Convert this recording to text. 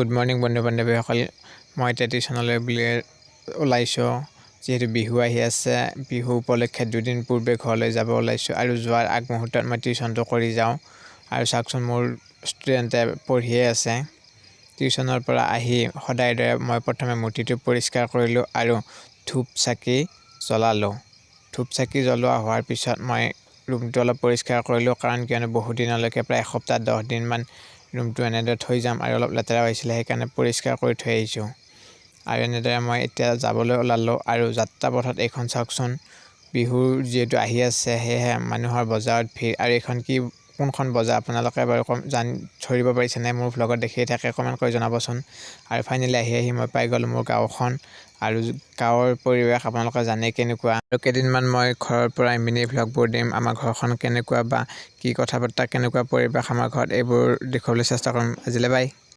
Good morning বন্ধু বান্ধৱীসকল মই এতিয়া টিউশ্যনলৈ বুলি ওলাইছোঁ। যিহেতু বিহু আহি আছে বিহু উপলক্ষে দুদিন পূৰ্বে ঘৰলৈ যাব ওলাইছোঁ আৰু যোৱাৰ আগমুহূৰ্তত মই টিউশ্যনটো কৰি যাওঁ আৰু চাওকচোন মোৰ ষ্টুডেণ্টে পঢ়িয়ে আছে। টিউশ্যনৰ পৰা আহি সদায় দৰে মই প্ৰথমে মূৰ্তিটো পৰিষ্কাৰ কৰিলোঁ আৰু ধূপ চাকি জ্বলালোঁ। ধূপ চাকি জ্বলোৱা হোৱাৰ পিছত মই ৰুমটো অলপ পৰিষ্কাৰ কৰিলোঁ কাৰণ কিয়নো বহুদিনলৈকে প্ৰায় এসপ্তাহ দহ দিনমান ৰুমটো এনেদৰে থৈ যাম আৰু অলপ লেতেৰা হৈছিলে, সেইকাৰণে পৰিষ্কাৰ কৰি থৈ আহিছোঁ। আৰু এনেদৰে মই এতিয়া যাবলৈ ওলালোঁ আৰু যাত্ৰা পথত এইখন চাওকচোন। বিহুৰ যিহেতু আহি আছে, সেয়েহে মানুহৰ বজাৰত ভিৰ আৰু এইখন কি কোনখন বজাৰ আপোনালোকে বাৰু কম জান ধৰিব পাৰিছেনে মোৰ ভ্লগত দেখিয়ে থাকে কমেণ্ট কৰি জনাবচোন। আৰু ফাইনেলি আহি আহি মই পাই গ'লোঁ মোৰ গাঁওখন আৰু গাঁৱৰ পৰিৱেশ আপোনালোকে জানে কেনেকুৱা। আৰু কেইদিনমান মই ঘৰৰ পৰা মিনি ভ্লগবোৰ দিম আমাৰ ঘৰখন কেনেকুৱা বা কি কথা বতৰা কেনেকুৱা পৰিৱেশ আমাৰ ঘৰত এইবোৰ দেখুৱাবলৈ চেষ্টা কৰিম। আজিলৈ বাই।